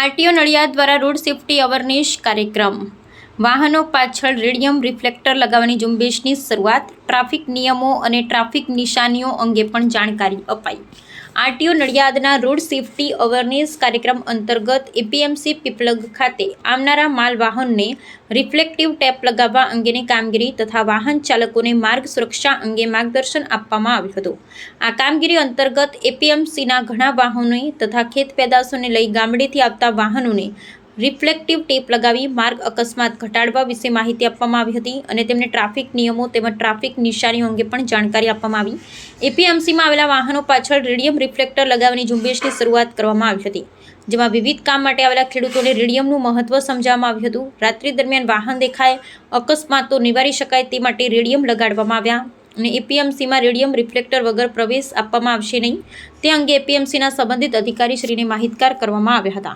RTO Nadiad દ્વારા road safety awareness કાર્યક્રમ. વાહનો પાછળ રેડિયમ રિફ્લેક્ટર લગાવવાની ઝુંબેશની શરૂઆત, ટ્રાફિક નિયમો અને ટ્રાફિક નિશાનીઓ અંગે પણ જાણકારી અપાઈ. આરટીઓ નડિયાદના રોડ સેફટી અવેરનેસ કાર્યક્રમ અંતર્ગત એપીએમસી પીપલગ ખાતે આવનારા માલ વાહનને રિફ્લેક્ટિવ ટેપ લગાવવા અંગેની કામગીરી તથા વાહન ચાલકોને માર્ગ સુરક્ષા અંગે માર્ગદર્શન આપવામાં આવ્યું હતું. આ કામગીરી અંતર્ગત એપીએમસીના ઘણા વાહનોને તથા ખેત પેદાશોને લઈ ગામડેથી આવતા વાહનોને રિફ્લેક્ટિવ ટેપ લગાવી માર્ગ અકસ્માત ઘટાડવા વિશે માહિતી આપવામાં આવી હતી અને તેમને ટ્રાફિક નિયમો તેમજ ટ્રાફિક નિશાનીઓ અંગે પણ જાણકારી આપવામાં આવી. એપીએમસીમાં આવેલા વાહનો પાછળ રેડિયમ રિફ્લેક્ટર લગાવવાની ઝુંબેશની શરૂઆત કરવામાં આવી હતી, જેમાં વિવિધ કામ માટે આવેલા ખેડૂતોને રેડિયમનું મહત્વ સમજાવવામાં આવ્યું હતું. રાત્રિ દરમિયાન વાહન દેખાય, અકસ્માતો નિવારી શકાય તે માટે રેડિયમ લગાડવામાં આવ્યા અને એપીએમસીમાં રેડિયમ રિફ્લેક્ટર વગર પ્રવેશ આપવામાં આવશે નહીં. તે અંગે એપીએમસીના સંબંધિત અધિકારીશ્રીને માહિતગાર કરવામાં આવ્યા હતા.